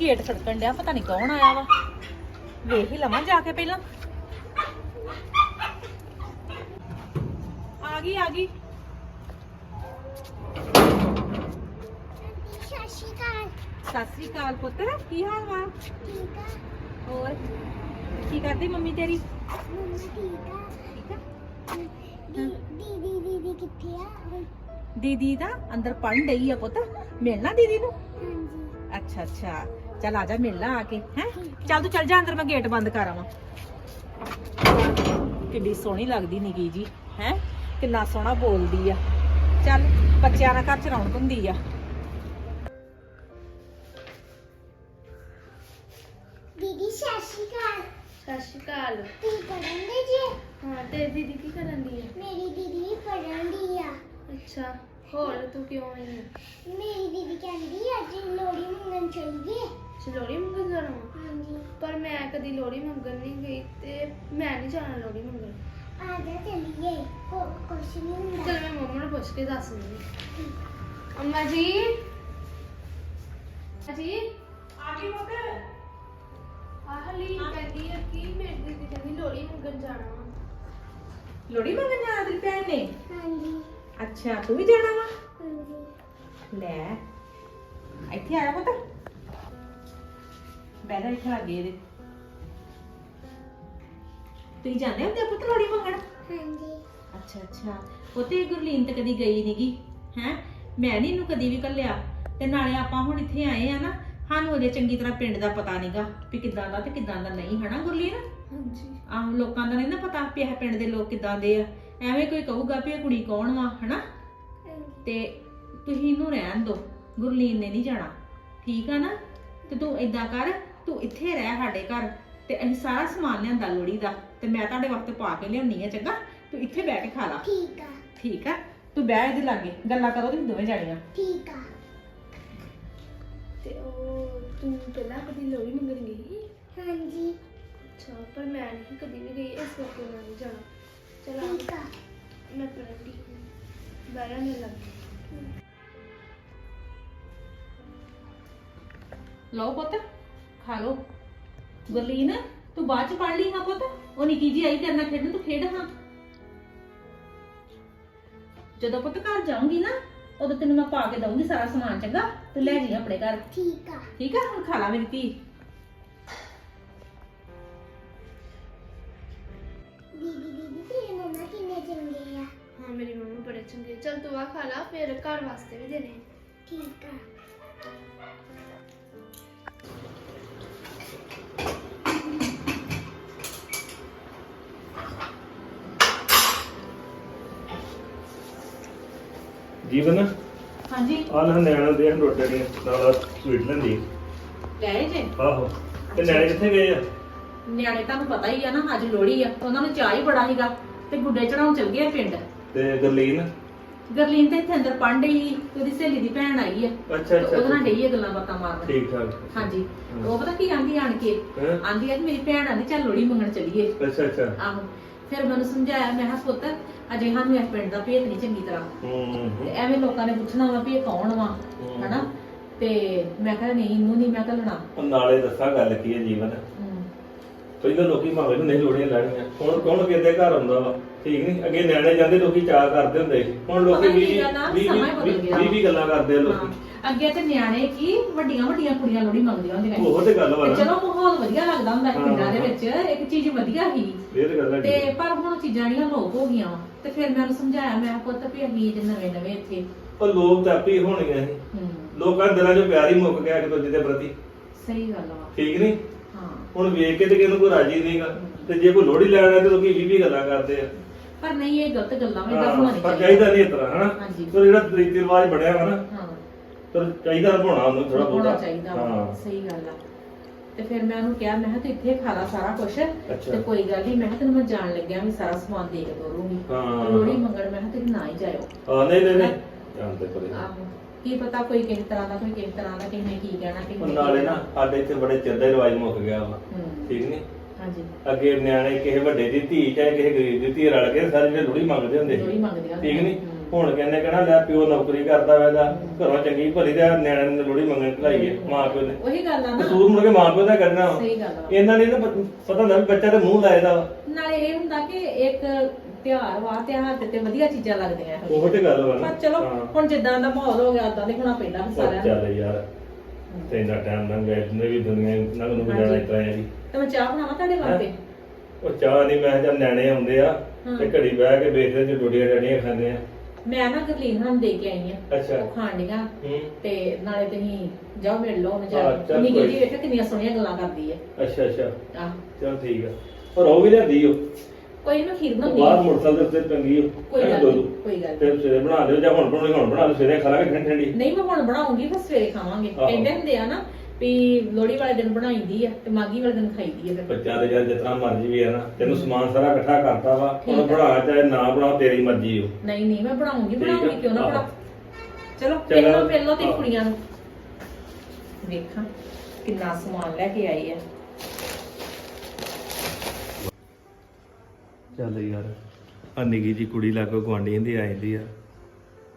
Gate ਖੜਕਣ ਡਿਆ ਪਤਾ ਨਹੀਂ ਕੌਣ ਆਇਆ ਵਾ। ਵੇਖ ਹੀ ਲਵਾਂ ਜਾ ਕੇ ਪਹਿਲਾਂ। ਆ ਗਈ ਆ ਗਈ। ਸਤਿ ਸ਼੍ਰੀ ਅਕਾਲ। ਸਤਿ ਸ੍ਰੀ ਅਕਾਲ ਪੁੱਤ ਕੀ ਹਾਲ ਵਾ? ਠੀਕ ਆ। ਹੋਰ? ਕੀ ਕਰਦੀ ਮੰਮੀ ਤੇਰੀ? ਮੰਮਾ ਠੀਕ ਆ ਠੀਕ ਆ ਦੀ ਦੀਦੀ ਦੀਦੀ ਕਿੱਥੇ ਆ ਦੀਦੀ ਦਾ ਅੰਦਰ ਪੜਨ ਡਈ ਆ ਪੁੱਤ। ਮਿਲਣਾ ਦੀਦੀ ਨੂੰ? ਹਾਂਜੀ ਅੱਛਾ ਅੱਛਾ। ਚੱਲ ਆ ਜਾ ਮਿਲ ਲਾ ਆ ਕੇ, ਹੈ? ਚੱਲ ਤੂੰ ਚੱਲ ਜਾ ਅੰਦਰ, ਮੈਂ ਗੇਟ ਬੰਦ ਕਰ ਆਵਾਂ। ਕਿੱਡੀ ਸੋਹਣੀ ਲੱਗਦੀ ਨਿੱਕੀ ਜੀ ਹੈ? ਕਿੰਨਾ ਸੋਹਣਾ ਬੋਲਦੀ ਆ। ਚੱਲ, ਬੱਚਿਆਂ ਨਾਲ ਘਰ ਚ ਰੌਣਕ ਹੁੰਦੀ ਆ। ਸਤਿ ਸ਼੍ਰੀ ਅਕਾਲ। ਕੀ ਕਰਨ ਦੇ ਜੀ? ਹਾਂ ਤੇ ਦੀਦੀ ਕੀ ਕਰਨ ਦੀ ਹੈ ਮੇਰੀ ਦੀਦੀ ਵੀ ਪੜ੍ਹਨ ਦੀ ਆ। ਅੱਛਾ ਹੋਰ ਤੂੰ ਕਿਉਂ ਆਈ ਹੈ ਮੇਰੀ ਦੀਦੀ ਕਹਿੰਦੀ ਅੱਜ ਲੋੜੀ ਮੰਗਣ ਚੱਲੀਏ ਲੋੜੀ ਮੰਗਣ ਜਾਣਾ ਵਾ? ਹਾਂਜੀ। ਪਰ ਮੈਂ ਕਦੀ ਲੋੜੀ ਮੰਗਣ ਨਹੀਂ ਗਈ ਤੇ ਮੈਂ ਨਹੀਂ ਜਾਣਾ ਲੋੜੀ ਮੰਗਣ। ਆ ਜਾ ਚੱਲੀਏ ਕੋ ਕੁਛ ਨਹੀਂ ਹੁੰਦਾ। ਚਲ ਮੈਂ ਮੰਮਾ ਨੂੰ ਪੁੱਛ ਕੇ ਦੱਸ ਦਿੰਦੀ ਅੰਮਾ ਜੀ? ਅੰਮਾ ਜੀ? ਆ ਗਈ ਪੁੱਤ। ਆਹ ਲਈ ਕਹਿੰਦੀ ਹੈ ਕਿ ਮੇਰੀ ਦੀਦੀ ਕਹਿੰਦੀ ਲੋੜੀ ਮੰਗਣ ਜਾਣਾ ਵਾ। ਲੋੜੀ ਮੰਗਣ ਜਾਣਾ ਤੇਰੀ ਭੈਣ ਨੇ? ਹਾਂਜੀ। ਅੱਛਾ ਤੂੰ ਵੀ ਜਾਣਾ ਵਾ? ਹਾਂਜੀ। ਲੈ ਇੱਥੇ ਆਇਆ ਪੁੱਤ। ਬੈਠਾ ਇੱਥੇ ਲੱਗੇ ਇਹਦੇ। ਤੁਸੀਂ ਜਾਂਦੇ ਹੁੰਦੇ ਆ ਪੁੱਤ ਲੋੜੀ ਮੰਗਣ? ਹਾਂਜੀ। ਅੱਛਾ ਅੱਛਾ। ਪੁੱਤੇ ਗੁਰਲੀਨ ਤੇ ਕਦੀ ਗਈ ਨਹੀਂਗੀ ਹੈ? ਮੈਂ ਨਹੀਂ ਇਹਨੂੰ ਕਦੀ ਵੀ ਕੱਲਿਆ। ਤੇ ਨਾਲੇ ਆਪਾਂ ਹੁਣ ਇੱਥੇ ਆਏ ਆ ਨਾ ਸਾਨੂੰ ਅਜੇ ਚੰਗੀ ਤਰ੍ਹਾਂ ਪਿੰਡ ਦਾ ਪਤਾ ਨਹੀਂਗਾ ਵੀ ਕਿੱਦਾਂ ਦਾ ਤੇ ਕਿੱਦਾਂ ਦਾ ਨਹੀਂ ਹਨਾ ਗੁਰਲੀਨ? ਹਾਂਜੀ। ਆਹ ਲੋਕਾਂ ਦਾ ਨਹੀਂ ਨਾ ਪਤਾ ਵੀ ਇਹ ਪਿੰਡ ਦੇ ਲੋਕ ਕਿੱਦਾਂ ਦੇ ਆ। ਐਵੇਂ ਕੋਈ ਕਹੂਗਾ ਵੀ ਇਹ ਕੁੜੀ ਕੌਣ ਵਾ ਹਨਾ? ਤੇ ਤੁਸੀਂ ਇਹਨੂੰ ਰਹਿਣ ਦਿਓ ਗੁਰਲੀਨ ਨੇ ਨਹੀਂ ਜਾਣਾ। ਠੀਕ ਆ ਨਾ? ਤੇ ਤੂੰ ਇਦਾਂ ਕਰ ਤੂੰ ਇੱਥੇ ਰਹਿ ਸਾਡੇ ਘਰ ਤੇ ਅਸੀਂ ਸਾਰਾ ਸਮਾਨ ਲਿਆਂਦਾ ਲੋੜੀ ਦਾ ਤੇ ਮੈਂ ਤੁਹਾਡੇ ਵਾਸਤੇ ਪਾ ਕੇ ਲਿਆਉਣੀ ਆ ਚੰਗਾ? ਤੂੰ ਇੱਥੇ ਬਹਿ ਕੇ ਖਾ ਲਾ। ਠੀਕ ਆ। ਠੀਕ ਆ? ਤੂੰ ਬਹਿ ਇਹਦੇ ਲਾਗੇ ਗੱਲਾਂ ਕਰੋ ਤੁਸੀਂ ਦੋਵੇਂ ਜਾਣੀਆਂ। ਠੀਕ ਆ। ਉਹ ਤੂੰ ਪਹਿਲਾਂ ਕਦੀ ਲੋੜੀ ਮੰਗਣ ਗਈ ਹਾਂਜੀ। ਅੱਛਾ ਪਰ ਮੈਂ ਨਹੀਂ ਕਦੀ ਵੀ ਗਈ ਇਸ ਕਰਕੇ ਮੈਂ ਨਹੀਂ ਜਾਣਾ। ਚਲ ਆ। ਠੀਕ ਆ। ਮੈਂ ਪੜ੍ਹਦੀ ਬਾਰਾਂ ਮਿਲ ਲੱਗੀ। ਲਓ ਪੁੱਤ ਖਾ ਲਓ। ਗੁਰਲੀਨ ਤੂੰ ਬਾਅਦ ਚ ਪੜ ਲਈ ਹਾਂ ਪੁੱਤ? ਉਹ ਨਿੱਕੀ ਜੀ ਆਈ ਤੇਰੇ ਨਾਲ ਖੇਡਣ ਤੂੰ ਖੇਡ ਹਾਂ। ਜਦੋਂ ਪੁੱਤ ਘਰ ਜਾਊਂਗੀ ਨਾ ਉਦੋਂ ਤੈਨੂੰ ਮੈਂ ਪਾ ਕੇ ਦਊਂਗੀ ਸਾਰਾ ਸਮਾਨ ਚੰਗਾ? ਤੂੰ ਲੈ ਜੀ ਆਪਣੇ ਘਰ। ਠੀਕ ਆ। ਠੀਕ ਆ? ਹੁਣ ਖਾ ਲਾ ਮੇਰੀ ਧੀ। ਦੀਦੀ ਦੀਦੀ ਤੇਰੇ ਮੰਮਾ ਕਿੰਨੇ ਚੰਗੇ ਆ? ਹਾਂ ਮੇਰੀ ਮੰਮਾ ਬੜੇ ਚੰਗੇ ਚਲ ਤੂੰ ਆ ਖਾ ਲਾ ਫਿਰ ਘਰ ਵਾਸਤੇ ਵੀ ਦੇਣੇ ਠੀਕ ਆ। ਜੀਵਨ ਹਾਂਜੀ। ਆ ਨਿਆਣਾ ਦੇ ਰੋਟੇ ਦੇ ਨਾਲ ਸਵੀਟ ਲੈਂਦੀ ਲੈ ਜੇ? ਆਹੋ। ਤੇ ਨਿਆਣੇ ਕਿੱਥੇ ਗਏ ਆ? ਨਿਆਣੇ ਤੁਹਾਨੂੰ ਪਤਾ ਹੀ ਆ ਨਾ ਅੱਜ ਲੋਹੜੀ ਆ। ਉਹਨਾਂ ਨੂੰ ਚਾਹ ਹੀ ਬੜਾ ਸੀਗਾ ਤੇ ਗੁੱਡੇ ਚੜਾਉਣ ਚਲ ਗਏ ਆ ਪਿੰਡ। ਤੇ ਗਰਲੀਨ? ਗਰਲੀਨ ਤੇ ਇੱਥੇ ਅੰਦਰ ਸੀ ਤੇ ਉਹਦੀ ਸਹੇਲੀ ਦੀ ਭੈਣ ਆਈ ਆ। ਅੱਛਾ ਅੱਛਾ ਉਹਦੇ ਨਾਲ ਡਈ ਆ ਗੱਲਾਂ ਬਾਤਾਂ ਮਾਰਨ। ਠੀਕ ਠਾਕ। ਹਾਂਜੀ। ਉਹ ਪਤਾ ਕੀ ਆਂਦੀ ਆਣ ਕੇ? ਹੈਂ? ਆਂਦੀ ਆ ਕਿ ਮੇਰੀ ਭੈਣ ਆਂਦੀ ਚੱਲ ਲੋਹੜੀ ਮੰਗਣ ਚੱਲੀਏ। ਅੱਛਾ ਅੱਛਾ। ਆਹੋ। ਫਿਰ ਮੈਨੂੰ ਸਮਝਾਇਆ ਮੈਂ ਕਿਹਾ ਪੁੱਤ ਅਜੇ ਸਾਨੂੰ ਇਸ ਪਿੰਡ ਦਾ ਭੇਤ ਨਹੀਂ ਚੰਗੀ ਤਰ੍ਹਾਂ। ਹੂੰ ਤੇ ਐਵੇਂ ਲੋਕਾਂ ਨੇ ਪੁੱਛਣਾ ਵਾ ਵੀ ਇਹ ਕੌਣ ਵਾ ਹਮ। ਹਨਾ? ਤੇ ਮੈਂ ਕਿਹਾ ਨਹੀਂ ਇਹਨੂੰ ਨਹੀਂ ਮੈਂ ਘੱਲਣਾ। ਨਾਲੇ ਦੱਸਾਂ ਗੱਲ ਕੀ ਹੈ ਜੀਵਨ। ਹਮ, ਪਹਿਲਾਂ ਲੋਕੀ ਭਾਵੇਂ ਨਹੀਂ ਲੋੜੀਆਂ ਲੈਣੀਆਂ ਹੁਣ ਕੌਣ ਕਿਤੇ ਘਰ ਆਉਂਦਾ ਵਾ? ਠੀਕ ਨਹੀਂ ਅੱਗੇ ਨਿਆਣੇ ਜਾਂਦੇ ਲੋਕੀ ਚਾਹ ਕਰਦੇ ਹੁੰਦੇ। ਸੀ। ਹੁਣ ਲੋਕੀ ਪਤਾ ਕੀ ਵੀ ਗੱਲ ਆ, ਵੀ ਸਮਾਂ ਹੀ ਬਦਲ ਗਿਆ। ਵੀ ਗੱਲਾਂ ਕਰਦੇ ਆ ਲੋਕੀ। ਹਾਂ। ਅੱਗੇ ਤੇ ਨਿਆਣੇ ਕੀ ਵੱਡੀਆਂ ਵੱਡੀਆਂ ਕੁੜੀਆਂ ਲੋਹੜੀ ਮੰਗਦੀਆਂ ਹੁੰਦੀਆਂ ਸੀ। ਉਹ ਤੇ ਗੱਲ ਵਾ ਤੇ ਨਾ ਚਲੋ ਮਾਹੌਲ ਵਧੀਆ ਲੱਗਦਾ ਹੁੰਦਾ ਸੀ ਹਾਂ, ਪਿੰਡਾਂ ਦੇ। ਵਿੱਚ। ਇੱਕ ਚੀਜ਼ ਵਧੀਆ ਸੀ। ਇਹ ਤੇ ਗੱਲ ਹੈ ਤੇ ਪਰ ਹੁਣ ਚੀਜ਼ਾਂ ਜਿਹੜੀਆਂ ਲੋਪ ਹੋ ਗਈਆਂ ਵਾ। ਤੇ ਫਿਰ ਮੈਂ ਉਹਨੂੰ ਸਮਝਾਇਆ ਮੈਂ ਕਿਹਾ ਪੁੱਤ ਵੀ ਅਸੀਂ ਜੇ ਨਵੇਂ ਨਵੇਂ ਇੱਥੇ ਉਹ ਲੋਕ ਤਾਂ ਆਪੇ ਹੀ ਹੋਣੀਆਂ ਸੀ ਹੂੰ। ਲੋਕਾਂ ਦੇ ਦਿਲਾਂ 'ਚ ਪਿਆਰ ਹੀ ਮੁੱਕ ਗਿਆ ਇੱਕ ਦੂਜੇ ਦੇ ਪ੍ਰਤੀ। ਸਹੀ ਗੱਲ ਵਾ ਠੀਕ ਨਹੀਂ? ਹਾਂ। ਹੁਣ ਵੇਖ ਕੇ ਤੇ ਕਿਸੇ ਨੂੰ ਕੋਈ ਰਾਜੀ ਨਹੀਂਗਾ ਤੇ ਜੇ ਕੋਈ ਲੋੜੀ ਲੈਣ ਤੇ ਲੋਕੀ ਵੀ ਵੀ ਗੱਲਾਂ ਕਰਦੇ ਆ। ਪਰ ਨਹੀਂ ਇਹ ਗਲਤ ਗੱਲਾਂ ਵਾ ਇਦਾਂ ਹਾਂ, ਹੋਣੀ ਪਰ ਚਾਹੀਦਾ ਨਹੀਂ ਇਸ ਤਰ੍ਹਾਂ ਹਨਾ? ਹਾਂਜੀ। ਤੇ ਜਿਹੜਾ ਰੀਤੀ ਰਿਵਾਜ ਬਣਿਆ ਵਾ ਨਾ ਹਾਂ। ਪਰ ਚਾਹੀਦਾ ਨਿਭਾਉਣਾ ਉਹਨੂੰ ਥੋੜਾ ਹੋਣਾ ਬਹੁਤਾ। ਚਾਹੀਦਾ ਵਾ, ਹਾਂ। ਸਹੀ ਗੱਲ ਆ। ਤੇ ਫਿਰ ਮੈਂ ਉਹਨੂੰ ਕਿਹਾ ਮੈਂ ਕਿਹਾ ਤੂੰ ਇੱਥੇ ਖਾ ਲਾ ਸਾਰਾ ਕੁਝ ਅੱਛਾ। ਤੇ ਕੋਈ ਗੱਲ ਨਹੀਂ ਮੈਂ ਕਿਹਾ ਤੈਨੂੰ ਮੈਂ ਜਾਣ ਲੱਗਿਆ ਵੀ ਸਾਰਾ ਸਮਾਨ ਦੇ ਕੇ ਤੋਰੂੰਗੀ। ਹਾਂ। ਲੋੜੀ ਮੰਗਣ ਮੈਂ ਕਿਹਾ ਤੁਸੀਂ ਨਾ ਹੀ ਜਾਇਓ। ਹਾਂ ਨਹੀਂ ਨਹੀਂ ਨਹੀਂ। ਜਾਣਦੇ ਪਰੇ। ਆਹੋ। ਕੀ ਪਤਾ ਕੋਈ ਕਿਸ ਤਰ੍ਹਾਂ ਦਾ ਕੋਈ ਕਿਸ ਤਰ੍ਹਾਂ ਦਾ ਕਿਸੇ ਨੇ ਕੀ ਕਹਿਣਾ ਕਿਸੇ ਉਹ ਨੇ ਕੀ ਨਾਲੇ ਨਾ। ਸਾਡੇ ਇੱਥੇ ਬੜੇ ਚਿਰ ਦਾ ਹੀ ਰਿਵਾਜ ਮੁੱਕ ਗਿਆ ਵਾ। ਹੂੰ। ਠੀਕ ਨਹੀਂ ਹਾਂਜੀ। ਅੱਗੇ ਨਿਆਣੇ ਕਿਸੇ ਵੱਡੇ ਦੀ ਧੀ ਚਾਹੇ ਕਿਸੇ ਗਰੀਬ ਦੀ ਧੀ ਰਲ ਕੇ ਸਾਰੇ ਜਿਹੜੇ ਲੋਹੜੀ ਮੰਗਦੇ ਹੁੰਦੇ ਲੋਹੜੀ ਸੀ ਮੰਗਦੇ ਆ ਠੀਕ ਨਹੀਂ। ਹੁਣ ਕਹਿੰਦੇ ਕਹਿਣਾ ਲੈ ਪਿਓ ਨੌਕਰੀ ਕਰਦਾ ਵਾ ਇਹਦਾ ਘਰੋਂ ਚੰਗੀ ਭਲੀ ਤੇ ਨਿਆਣੇ ਨੂੰ ਲੋਹੜੀ ਮੰਗਣ ਘਲਾਈਏ ਮਾਂ ਪਿਓ ਨੇ। ਉਹੀ ਗੱਲ ਆ ਨਾ। ਕਸੂਰ ਮੁੜ ਕੇ ਮਾਂ ਪਿਓ ਦਾ ਕਰਨਾ ਵਾ। ਸਹੀ ਗੱਲ ਆ। ਇਹਨਾਂ ਨੇ ਨਾ ਪ- ਪਤਾ ਹੁੰਦਾ ਵੀ ਬੱਚਾ ਤੇ ਮੂੰਹ ਲਾਇਦਾ ਵਾ। ਨਾਲੇ ਇਹ ਹੁੰਦਾ ਕਿ ਇੱਕ ਤਿਉਹਾਰ ਵਾ ਤਿਉਹਾਰ ਤੇ ਤੇ ਵਧੀਆ ਚੀਜ਼ਾਂ ਲੱਗਦੀਆਂ ਇਹੋ ਉਹ ਤੇ ਗੱਲ ਵਾ ਨਾ। ਪਰ ਚਲੋ ਹਾਂ। ਹੁਣ ਜਿੱਦਾਂ ਦਾ ਮਾਹੌਲ ਹੋ ਗਿਆ ਉਦਾਂ ਦੇ ਹੋਣਾ ਪੈਂਦਾ ਵੀ ਉਹ ਸਾਰਿਆਂ ਨੂੰ। ਚੱਲ ਯਾਰ ਤੇ ਇੰਨਾ ਟਾਈਮ ਲੰਘ ਗਿਆ ਜਿੰਨੇ ਵੀ ਦੁਨੀਆ ਲੰਘ ਨੂੰ ਜਾਣਾ। ਇਤਰਾ ਹੈ ਜੀ ਤੇ ਮੈਂ ਚਾਹ ਬਣਾਵਾਂ ਤੁਹਾਡੇ ਵਾਸਤੇ? ਉਹ ਚਾਹ ਨਹੀਂ ਮੈਂ ਜਦ ਨਿਆਣੇ ਆਉਂਦੇ ਆ ਤੇ ਘੜੀ ਬਹਿ ਕੇ ਵੇਖਦੇ ਤੇ ਡੋਡੀਆਂ ਡੜੀਆਂ ਖਾਂਦੇ ਆ। ਮੈਂ ਨਾ ਗਰਲੀਨ ਨੂੰ ਦੇ ਕੇ ਆਈ ਆ। ਅੱਛਾ। ਉਹ ਖਾਣ ਡੀਆਂ। ਹੂੰ। ਤੇ ਨਾਲੇ ਤੁਸੀਂ ਜਾਓ ਮਿਲ ਲਓ ਉਹਨੂੰ ਜਾ ਹਾਂ, ਕੇ ਚੱਲ ਨਿੱਕੀ ਕੋਈ। ਜੀ ਵੇਖ ਕਿੰਨੀਆਂ ਸੋਹਣੀਆਂ ਗੱਲਾਂ ਕਰਦੀ ਹੈ ਅੱਛਾ ਅੱਛਾ। ਆਹ। ਚਲ ਠੀਕ ਆ। ਪਰ ਉਹ ਵੀ ਲਿਆਂਦੀ ਉਹ ਕੋਈ ਨਾ ਖੀਰ ਉਹ ਬਣਾਉਂਦੀ ਬਾਹਰ ਆ। ਮੋਟਰਸਾਈਕਲ ਦੇ ਉੱਤੇ ਟੰਗੀ ਉਹ ਕੋਈ ਗੱਲ ਦੋ ਨਹੀਂ ਦੋ। ਕੋਈ ਗੱਲ ਨੀ। ਤੇ ਸਵੇਰੇ ਬਣਾ ਲਿਓ ਜਾਂ ਹੁਣ ਬਣਾਉਣੀ ਹੁਣ ਬਣਾ ਲਿਓ ਸਵੇਰੇ ਖਾ ਲਾਂਗੇ ਠੰਡੀ ਠੰਡੀ ਨਹੀਂ ਮੈਂ ਹੁਣ ਬਣਾਉਂਗੀ ਫਿਰ ਸਵੇਰੇ ਖਾਵਾਂਗੇ। ਆਹੋ। ਕਹਿੰਦੇ ਹੁੰਦੇ ਆ ਨਾ ਵੀ ਲੋਹੜੀ ਵਾਲੇ ਦਿਨ ਬਣਾਈਦੀ ਆ ਤੇ ਮਾਗੀ ਵਾਲੇ ਦਿਨ ਖਾਈਦੀ ਆ ਫਿਰ ਬੱਚਾ ਤੇ ਜਦ ਜਿਤਨਾ ਮਰਜ਼ੀ ਵੀ ਆ ਨਾ ਤੈਨੂੰ ਸਮਾਨ ਸਾਰਾ ਇਕੱਠਾ ਕਰਤਾ ਵਾ ਠੀਕ ਹੁਣ ਆ। ਬਣਾ ਚਾਹੇ ਨਾ ਬਣਾ ਤੇਰੀ ਮਰਜ਼ੀ ਹੋ ਨਹੀਂ ਨਹੀਂ ਮੈਂ ਬਣਾਉਂਗੀ ਠੀਕ ਆ। ਬਣਾਉਂਗੀ ਕਿਉਂ ਨਾ। ਬਣਾ ਚਲੋ। ਪਹਿਲਾਂ ਪਹਿਲਾਂ ਤੇ ਆਹੋ। ਕੁੜੀਆਂ ਨੂੰ ਵੇਖਾਂ ਕਿੰਨਾ ਸਮਾਨ ਲੈ ਕੇ ਆਈ ਆ ਚੱਲ ਯਾਰ ਆ ਨਿੱਗੀ ਜੀ ਕੁੜੀ ਲਾਗੋ ਗਵਾਂਢੀਆਂ ਦੀ ਆ ਜਾਂਦੀ ਆ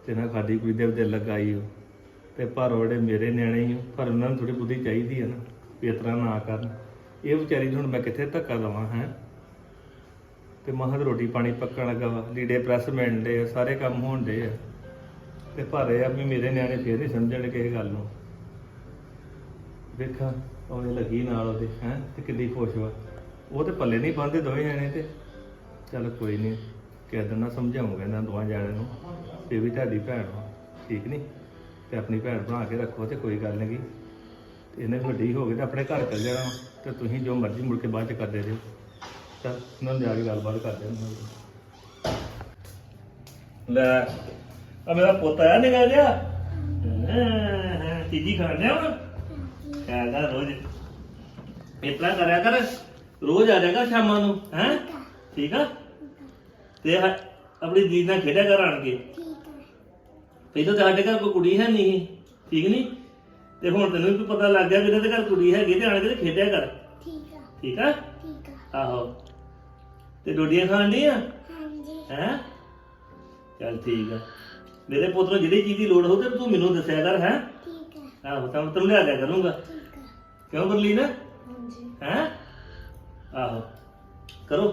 ਤੇ ਨਾ ਸਾਡੀ ਕੁੜੀ ਦੇ ਦਿਲ ਲਗਾਈ ਉਹ ਤੇ ਪਰ ਉਹਦੇ ਮੇਰੇ ਨਿਆਣੇ ਹੀ ਓ, ਪਰ ਉਹਨਾਂ ਨੂੰ ਥੋੜੀ ਬੁੱਧੀ ਚਾਹੀਦੀ ਆ ਨਾ ਵੀ ਇਸ ਤਰ੍ਹਾਂ ਨਾ ਕਰਨ। ਇਹ ਵਿਚਾਰੀ ਨੂੰ ਹੁਣ ਮੈਂ ਕਿੱਥੇ ਧੱਕਾ ਦਵਾਂ ਹੈ? ਤੇ ਮਹਾਂ ਦੀ ਰੋਟੀ ਪਾਣੀ ਪੱਕਣ ਲੱਗਾ ਵਾ ਲੀੜੇ ਪ੍ਰੈਸ ਮਿਲਦੇ ਆ ਸਾਰੇ ਕੰਮ ਹੋਣ ਡੇ ਆ। ਤੇ ਪਰ ਇਹ ਆ ਵੀ ਮੇਰੇ ਨਿਆਣੇ ਫੇਰ ਨਹੀਂ ਸਮਝਣ ਕਿਸੇ ਗੱਲ ਨੂੰ। ਵੇਖਾਂ ਉਹਨੇ ਲੱਗੀ ਨਾਲ ਉਹਦੇ ਹੈ? ਤੇ ਕਿੰਨੀ ਖੁਸ਼ ਵਾ। ਉਹ ਤੇ ਪੱਲੇ ਨਹੀਂ ਬੰਦੇ ਦੋਵੇਂ ਜਾਣੇ ਤੇ। ਚੱਲ ਕੋਈ ਨਹੀਂ ਕਿਸੇ ਦਿਨ ਨਾ ਸਮਝਾਉਂਗਾ ਇਹਨਾਂ ਦੋਵਾਂ ਜਾਣਿਆਂ ਨੂੰ ਇਹ ਵੀ ਤੁਹਾਡੀ ਭੈਣ ਵਾ ਠੀਕ ਨਹੀਂ ਤੇ ਆਪਣੀ ਭੈਣ ਬਣਾ ਕੇ ਰੱਖੋ ਤੇ ਕੋਈ ਗੱਲ ਨਹੀਂ। ਤੇ ਇਹਨੇ ਵੱਡੀ ਹੋ ਗਈ ਤੇ ਆਪਣੇ ਘਰ ਚੱਲ ਜਾਣਾ ਤੇ ਤੁਸੀਂ ਜੋ ਮਰਜ਼ੀ ਮੁੜ ਕੇ ਬਾਅਦ ਚ ਕਰਦੇ ਰਹੋ ਚੱਲ, ਉਹਨਾਂ ਨੂੰ ਜਾ ਕੇ ਗੱਲਬਾਤ ਕਰਦੇ ਹਾਂ ਲੈ ਆ ਮੇਰਾ ਪੁੱਤ ਆਇਆ ਨਿਕਲ ਗਿਆ ਤੀਜੀ ਖਾਣ ਹੁਣ? ਖਾਦਾ ਰੋਜ਼। ਇਤਨਾ ਕਰਿਆ ਕਰ। ਰੋਜ਼ ਆ ਜਾਏਗਾ ਸ਼ਾਮਾਂ ਨੂੰ, ਹੈ? ਠੀਕ ਆ? ਤੇ ਆਪਣੀ ਦੀਦੀ ਨਾਲ ਖੇਡਿਆ ਕਰ ਆਣ ਕੇ। ਪਹਿਲਾਂ ਤਾਂ ਸਾਡੇ ਘਰ ਕੋਈ ਕੁੜੀ ਹੈ ਨਹੀਂ ਸੀ, ਠੀਕ ਨਹੀਂ? ਤੇ ਹੁਣ ਤੈਨੂੰ ਵੀ ਪਤਾ ਲੱਗ ਗਿਆ ਵੀ ਇਹਨਾਂ ਦੇ ਘਰ ਕੁੜੀ ਹੈਗੀ ਤੇ ਆਣ ਕੇ ਤੇ ਖੇਡਿਆ ਕਰ। ਠੀਕ ਆ। ਠੀਕ ਹੈ ਆਹੋ। ਤੇ ਡੋਡੀਆਂ ਖਾਣ ਦੀ ਆ ਹਾਂਜੀ। ਹੈ? ਚੱਲ ਠੀਕ ਆ। ਮੇਰੇ ਪੁੱਤ ਨੂੰ ਜਿਹੜੀ ਚੀਜ਼ ਦੀ ਲੋੜ ਹੋਵੇ ਤੇ ਤੂੰ ਮੈਨੂੰ ਦੱਸਿਆ ਕਰ ਹੈ? ਠੀਕ ਹੈ ਆਹੋ ਤਾਂ ਮੈਂ ਤੈਨੂੰ ਲਿਆ ਦਿਆ ਕਰੂੰਗਾ। ਠੀਕ ਹੈ ਕਿਉਂ ਬਰਲੀ ਨਾ ਹਾਂਜੀ। ਹੈ? ਆਹੋ। ਕਰੋ।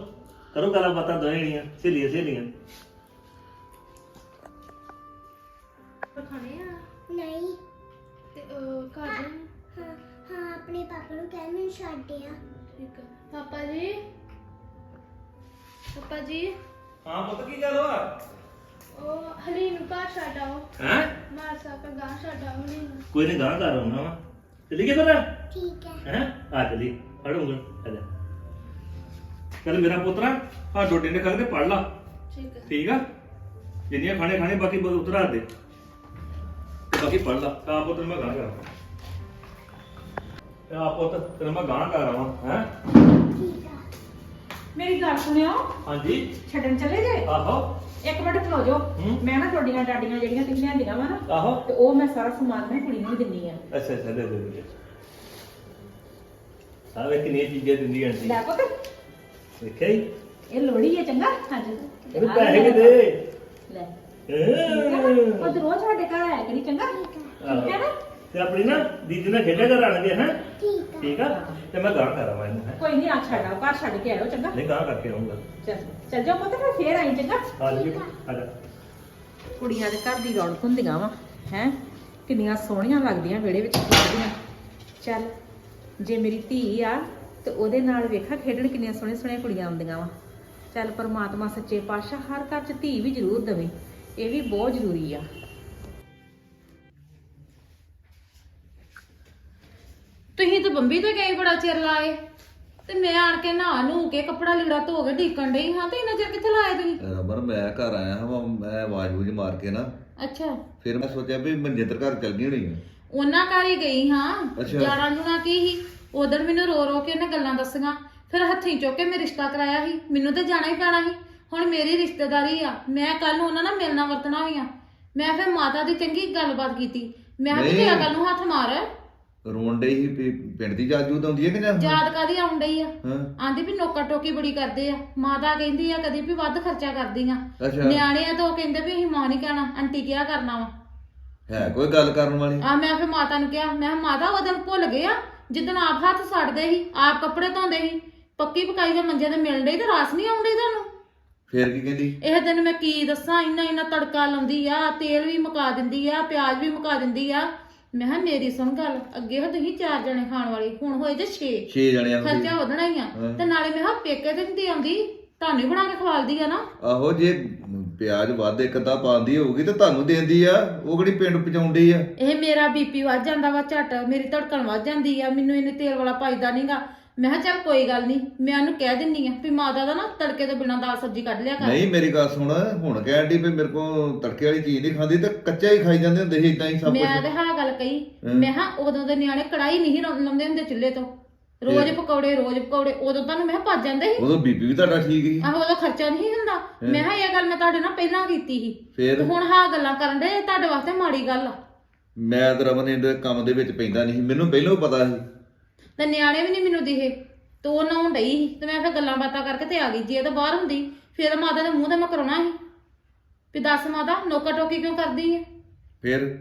ਕਰੋ ਗੱਲਾਂ ਬਾਤਾਂ ਦੋਵੇਂ ਜਣੀਆਂ। ਸਹੇਲੀਆਂ ਸਹੇਲੀਆਂ। ਖਾਣੇ ਆ? ਨਹੀਂ। ਤੇ ਅਹ, ਘਰ ਦੇ? ਹਾਂ ਹਾਂ ਆਪਣੇ ਪਾਪਾ ਨੂੰ ਕਹਿ ਮੈਨੂੰ ਛੱਡ ਆ। ਠੀਕ ਆ। ਪਾਪਾ ਜੀ? ਪਾਪਾ ਜੀ? ਹਾਂ ਪੁੱਤ ਕੀ ਗੱਲ ਵਾ ਉਹ ਹਲੀ ਨੂੰ ਘਰ ਛੱਡ ਆਓ। ਹੈ? ਮਾਰ ਸਾਕਾ ਗਾਂ ਛੱਡ ਆਓ ਹਲੀ ਨੂੰ ਕੋਈ ਨਹੀਂ ਗਾਂ ਕਰ ਆਉਣਾ ਵਾ। ਚੱਲੀਏ ਫਿਰ? ਠੀਕ ਹੈ ਹੈ? ਆ ਚਲੀ। ਪੜੂੰਗਾ ਆ ਜਾ। ਚੱਲ ਮੇਰਾ ਪੁੱਤਰਾ ਆ ਡੋਡੇ ਨੇ ਖਾ ਕੇ ਪੜ ਲਾ। ਠੀਕ ਆ। ਠੀਕ ਆ? ਜਿੰਨੀਆਂ ਖਾਣੇ ਖਾਣੇ ਬਾਕੀ ਬ- ਉਤਰਾ ਦੇ। ਬਾਕੀ ਪੜ ਲਾ। ਆ ਪੁੱਤ ਨੂੰ ਮੈਂ ਗਾਂ ਕਰਾਂ ਆ ਪੁੱਤ ਤੈਨੂੰ ਮੈਂ ਗਾਂ ਕਰ ਆਵਾਂ ਹੈ ਮੇਰੀ ਗੱਲ ਸੁਣਿਓ। ਹਾਂਜੀ। ਛੱਡਣ ਚਲੇ ਜੇ? ਆਹੋ। ਇੱਕ ਮਿੰਟ ਖਲੋ ਜਾਓ। ਹੂੰ। ਮੈਂ ਨਾ ਤੁਹਾਡੀਆਂ ਡਾਡੀਆਂ ਜਿਹੜੀਆਂ ਤੁਸੀਂ ਲਿਆਂਦੀਆਂ ਵਾ ਨਾ ਆਹੋ। ਤੇ ਉਹ ਮੈਂ ਸਾਰਾ ਸਮਾਨ ਮੈਂ ਕੁੜੀ ਨੂੰ ਦਿੰਨੀ ਆ। ਅੱਛਾ ਅੱਛਾ ਦੇ ਦੇ ਦੇ ਸਾਰੇ ਕਿੰਨੀਆਂ ਚੀਜ਼ਾਂ ਦਿੰਦੀ ਆਂਟੀ। ਲੈ ਪੁੱਤ। ਦੇਖਿਆ ਹੀ? ਇਹ ਲੋੜੀ ਹੈ ਚੰਗਾ? ਹਾਂਜੀ। ਇਹਨੂੰ ਪੈਸੇ ਕਿ ਦੇ ਲੈ। ਉਹ ਤੇ ਰੋਜ਼ ਸਾਡੇ ਘਰ ਆਇਆ ਕਰੀ ਚੰਗਾ? ਠੀਕ ਹੈ ਨਾ? ਤੇ ਆਪਣੀ ਨਾ ਦੀਦੀ ਨਾਲ ਖੇਡਿਆ ਕਰ ਆਣਗੇ ਹੈ? ਠੀਕ ਆ। ਤੇ ਮੈਂ ਗਾਂ ਕਰਾਂਗਾ ਇਹਨੂੰ ਹੈ? ਕੋਈ ਨਹੀਂ ਆ ਛੱਡ ਘਰ ਛੱਡ ਕੇ ਆਇਓ ਚੰਗਾ? ਨਹੀਂ ਗਾਂ ਕਰਕੇ ਆਉਂਗਾ। ਚੱਲ ਚੱਲ ਜਾਓ ਪੁੱਤ ਫਿਰ ਫੇਰ ਆਈ ਚੰਗਾ? ਆ ਜੀ ਆ। ਜਾ ਕੁੜੀਆਂ ਦੇ ਘਰ ਦੀ ਰੌਣਕ ਹੁੰਦੀਆਂ ਵਾ ਹੈ? ਕਿੰਨੀਆਂ ਸੋਹਣੀਆਂ ਲੱਗਦੀਆਂ ਵਿਹੜੇ ਵਿੱਚ ਖੇਡਦੀਆਂ ਚੱਲ ਜੇ ਮੇਰੀ ਧੀ ਆ ਤੇ ਉਹਦੇ ਨਾਲ ਵੇਖਾ ਖੇਡਣ ਕਿੰਨੀਆਂ ਸੋਹਣੀਆਂ ਸੋਹਣੀਆਂ ਕੁੜੀਆਂ ਆਉਂਦੀਆਂ ਵਾ। ਚੱਲ ਪਰਮਾਤਮਾ ਸੱਚੇ ਪਾਤਸ਼ਾਹ ਹਰ ਘਰ 'ਚ ਧੀ ਵੀ ਜ਼ਰੂਰ ਦੇਵੇ। ਇਹ ਵੀ ਬਹੁਤ ਜ਼ਰੂਰੀ ਆ। ਤੁਸੀਂ ਤਾਂ ਬੰਬੀ ਤੋਂ ਗਏ ਬੜਾ ਚਿਰ ਲਾਏ। ਤੇ ਮੈਂ ਆਣ ਕੇ ਨਹਾ ਨੂੰ ਕੇ ਕੱਪੜਾ ਲੀੜਾ ਧੋ ਕੇ ਢੀਕਣ ਡਈ ਹਾਂ ਤੇ ਇੰਨਾ ਚਿਰ ਕਿੱਥੇ ਲਾਏ ਤੁਸੀਂ? ਰਮਨ ਮੈਂ ਘਰ ਆਇਆ ਹਾਂ ਮੈਂ ਆਵਾਜ਼ ਬੂਝ ਮਾਰ ਕੇ ਨਾ। ਅੱਛਾ। ਫਿਰ ਮੈਂ ਸੋਚਿਆ ਵੀ ਮਨਜਿੰਦਰ ਘਰ ਚੱਲ ਗਈ ਹੋਣੀ ਆ ਉਹਨਾਂ ਘਰ ਹੀ ਗਈ ਹਾਂ। ਅੱਛਾ। ਜਾਣਾ ਜੁਣਾ ਕੀ ਸੀ? ਉਧਰ ਮੈਨੂੰ ਰੋ ਰੋ ਕੇ ਉਹਨੇ ਗੱਲਾਂ ਦੱਸੀਆਂ। ਫਿਰ ਹੱਥੀਂ ਚੁੱਕ ਕੇ ਮੈਂ ਰਿਸ਼ਤਾ ਕਰਾਇਆ ਸੀ। ਮੈਨੂੰ ਤੇ ਜਾਣਾ ਹੀ ਪੈਣਾ ਸੀ। ਹੁਣ ਮੇਰੀ ਰਿਸ਼ਤੇਦਾਰੀ ਆ ਮੈਂ ਕੱਲ ਨੂੰ ਉਹਨਾਂ ਨਾਲ ਮਿਲਣਾ ਵਰਤਣਾ ਵੀ ਆ। ਮੈਂ ਫਿਰ ਮਾਤਾ ਦੀ ਚੰਗੀ ਗੱਲਬਾਤ ਕੀਤੀ। ਮੈਂ ਕਿਹਾ ਵੀ ਨਹੀਂ। ਤੇਰਾ ਕੱਲ ਨੂੰ ਹੱਥ ਮਾਰ। ਰੋਣ ਡਈ ਸੀ ਵੀ ਪਿੰਡ ਦੀ ਜਾਜੂ ਤਾਂ ਆਉਂਦੀ ਹੈ ਕਿ ਜਾਂ ਯਾਦ ਕਾਦੀ ਆਉਣ ਡਈ ਆ? ਹਾਂ। ਆਂਦੀ ਵੀ ਨੋਕਾ ਟੋਕੀ ਬੜੀ ਕਰਦੇ ਆ। ਮਾਤਾ ਕਹਿੰਦੀ ਆ ਕਦੀ ਵੀ ਵੱਧ ਖਰਚਾ ਕਰਦੀਆਂ। ਅੱਛਾ। ਨਿਆਣੇ ਆ ਤਾਂ ਉਹ ਕਹਿੰਦੇ ਵੀ ਅਸੀਂ ਮਾਂ ਨਹੀਂ ਕਹਿਣਾ ਆਂਟੀ ਕਿਆ ਕਰਨਾ ਵਾ? ਹੈ ਕੋਈ ਗੱਲ ਕਰਨ ਵਾਲੀ? ਆ ਮੈਂ ਫਿਰ ਮਾਤਾ ਨੂੰ ਕਿਹਾ ਮੈਂ ਕਿਹਾ, ਮਾਤਾ ਉਹ ਦਿਨ ਭੁੱਲ ਗਏ ਆ। ਜਿੱਦਣ ਆਪ ਹੱਥ ਸੜਦੇ ਸੀ ਆਪ ਕੱਪੜੇ ਧੋਂਦੇ ਸੀ ਪੱਕੀ ਪਕਾਈ ਦੇ ਮੰਜੇ ਤੇ ਮਿਲਣ ਡਈ ਤੇ ਰਾਸ ਨਹੀਂ ਆਉਂਦੀ ਤੁਹਾਨੂੰ? ਫੇਰ ਕੀ ਕਹਿੰਦੀ? ਇਹ ਦਿਨ ਮੈਂ ਕੀ ਦੱਸਾਂ ਇੰਨਾ ਇੰਨਾ ਤੜਕਾ ਲਾਉਂਦੀ ਆ ਤੇਲ ਵੀ ਮੁਕਾ ਦਿੰਦੀ ਆ ਪਿਆਜ਼ ਵੀ ਮੁਕਾ ਦਿੰਦੀ ਆ। ਮੈਂ ਕਿਹਾ ਮੇਰੀ ਸੁਣ ਗੱਲ ਅੱਗੇ ਹੋ ਤੁਸੀਂ ਚਾਰ ਜਣੇ ਖਾਣ ਵਾਲੇ ਹੁਣ ਹੋਏ ਜੇ 6 ਛੇ ਜਣਿਆਂ ਨੂੰ ਖਰਚਾ ਵਧਣਾ ਹੀ ਆ। ਹਾਂ। ਤੇ ਨਾਲੇ ਮੈਂ ਕਿਹਾ ਪੇਕੇ ਤੇ ਨਹੀਂ ਆਉਂਦੀ? ਤੁਹਾਨੂੰ ਹੀ ਬਣਾ ਕੇ ਖਵਾਲਦੀ ਆ ਨਾ। ਆਹੋ ਜੇ ਪਿਆਜ਼ ਵੱਧ ਇੱਕ ਅੱਧਾ ਪਾਉਂਦੀ ਹੋਊਗੀ ਤਾਂ ਤੁਹਾਨੂੰ ਦੇਂਦੀ ਆ ਉਹ ਕਿਹੜੀ ਪਿੰਡ ਪਹੁੰਚਾਉਂਦੀ ਆ? ਇਹ ਮੇਰਾ ਬੀਪੀ ਵੱਧ ਜਾਂਦਾ ਵਾ ਝਟ ਮੇਰੀ ਧੜਕਣ ਵੱਧ ਜਾਂਦੀ ਆ ਮੈਨੂੰ ਇਹਨੇ ਤੇਲ ਵਾਲਾ ਪਾਈਦਾ ਨਹੀਂਗਾ ਮੈਂ ਕਿਹਾ ਚੱਲ ਕੋਈ ਗੱਲ ਨਹੀਂ ਮੈਂ ਉਹਨੂੰ ਕਹਿ ਦਿੰਨੀ ਆ ਵੀ ਮਾਤਾ ਦਾ ਨਾ ਤੜਕੇ ਤੋਂ ਬਿਨਾਂ ਦਾਲ ਸਬਜ਼ੀ ਕੱਢ ਲਿਆ ਕਰ। ਨਹੀਂ ਮੇਰੀ ਗੱਲ ਸੁਣ ਹੁਣ ਕਹਿਣ ਦੀ ਵੀ ਮੇਰੇ ਕੋਲ ਤੜਕੇ ਵਾਲੀ ਚੀਜ਼ ਨਹੀਂ ਖਾਂਦੀ ਤੇ ਕੱਚਾ ਹੀ ਖਾਈ ਜਾਂਦੇ ਹੁੰਦੇ ਸੀ ਇਦਾਂ ਹੀ ਸਭ ਮੈਂ ਤੇ ਕੁਝ ਹਾਂ ਗੱਲ ਕਹੀ। ਮੈਂ ਹਾਂ ਉਦੋਂ ਦੇ ਨਿਆਣੇ ਕੜਾਈ ਨਹੀਂ ਲਾਉ- ਲਾਉਂਦੇ ਹੁੰਦੇ ਚੁੱਲ੍ਹੇ ਤੋਂ। ਰੋਜ਼? ਪਕੌੜੇ ਰੋਜ਼ ਪਕੌੜੇ ਉਦੋਂ ਤੁਹਾਨੂੰ ਮੈਂ ਕਿਹਾ ਭੱਜ ਜਾਂਦੇ ਸੀ। ਉਦੋਂ ਬੀਬੀ ਵੀ ਤੁਹਾਡਾ ਠੀਕ ਸੀ। ਆਹੋ ਉਦੋਂ ਖਰਚਾ ਨਹੀਂ ਹੁੰਦਾ। ਮੈਂ ਕਿਹਾ ਇਹ ਗੱਲ ਮੈਂ ਤੁਹਾਡੇ ਨਾਲ ਪਹਿਲਾਂ ਕੀਤੀ ਸੀ। ਫੇਰ? ਤੇ ਹੁਣ ਹਾਂ ਗੱਲਾਂ ਕਰਨ ਦੇ ਤੁਹਾਡੇ ਵਾਸਤੇ ਮਾੜੀ ਗੱਲ ਆ। ਮੈਂ ਤੇ ਰਮਨ ਦੇ ਕੰਮ ਦੇ ਵਿੱਚ ਪੈਂਦਾ ਨਹੀਂ ਸੀ ਮੈਨੂੰ ਪਹਿਲਾਂ ਹੀ ਪਤਾ ਸੀ। ਤੇ ਨਿਆਣੇ ਵੀ ਨਹੀਂ ਮੈਨੂੰ ਦਿਖੇ ਤੇ ਉਹ ਨਹਾਉਣ ਡਈ ਸੀ ਤੇ ਮੈਂ ਫਿਰ ਗੱਲਾਂ ਬਾਤਾਂ ਕਰਕੇ ਤੇ ਆ ਗਈ। ਜੇ ਤਾਂ ਬਾਹਰ ਹੁੰਦੀ ਫਿਰ ਮਾਤਾ ਦੇ ਮੂੰਹ ਤੇ ਮੈਂ ਕਰਾਉਣਾ ਸੀ। ਵੀ ਦੱਸ ਮਾਤਾ ਨੋਕਾ ਟੋਕੀ ਕਿਉਂ ਕਰਦੀ ਹੈ ਫੇਰ?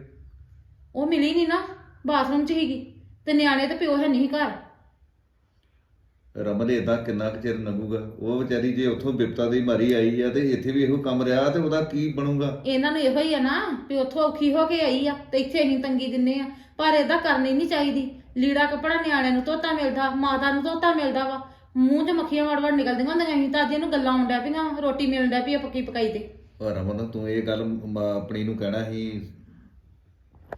ਉਹ ਮਿਲੀ ਨਹੀਂ ਨਾ ਬਾਥਰੂਮ 'ਚ ਹੀਗੀ ਤੇ ਨਿਆਣੇ ਤੇ ਪਿਓ ਹੈ ਨਹੀਂ ਘਰ। ਰਮਨ ਇਦਾਂ ਕਿੰਨਾ ਕੁ ਚਿਰ ਲੰਘੂਗਾ? ਉਹ ਵਿਚਾਰੀ ਜੇ ਉੱਥੋਂ ਬਿਪਤਾ ਦੀ ਮਾਰੀ ਆਈ ਆ ਤੇ ਇੱਥੇ ਵੀ ਇਹੋ ਕੰਮ ਰਿਹਾ ਤੇ ਉਹਦਾ ਕੀ ਬਣੂਗਾ? ਇਹਨਾਂ ਨੂੰ ਇਹੋ ਹੀ ਆ ਨਾ ਵੀ ਉੱਥੋਂ ਔਖੀ ਹੋ ਕੇ ਆਈ ਆ ਤੇ ਇੱਥੇ ਅਸੀਂ ਤੰਗੀ ਦਿੰਨੇ ਆ। ਪਰ ਏਦਾਂ ਕਰਨੀ ਨਹੀਂ ਚਾਹੀਦੀ। ਲੀੜਾ ਕੱਪੜਾ ਨਿਆਣਿਆਂ ਨੂੰ ਧੋਤਾ ਮਿਲਦਾ ਮਾਤਾ ਨੂੰ ਧੋਤਾ ਮਿਲਦਾ ਵਾ। ਮੂੰਹ 'ਚ ਮੱਖੀਆਂ ਵੜ ਵੜ ਨਿਕਲਦੀਆਂ ਹੁੰਦੀਆਂ ਸੀ ਤਾਂ ਅੱਜ ਇਹਨੂੰ ਗੱਲਾਂ ਆਉਂਦਿਆ ਪਈਆਂ ਰੋਟੀ ਮਿਲਣ ਪਈ ਆ ਪੱਕੀ ਪਕਾਈ ਤੇ। ਪਰ ਰਮਨ ਤੂੰ ਇਹ ਗੱਲ ਮ- ਆਪਣੀ ਨੂੰ ਕਹਿਣਾ ਸੀ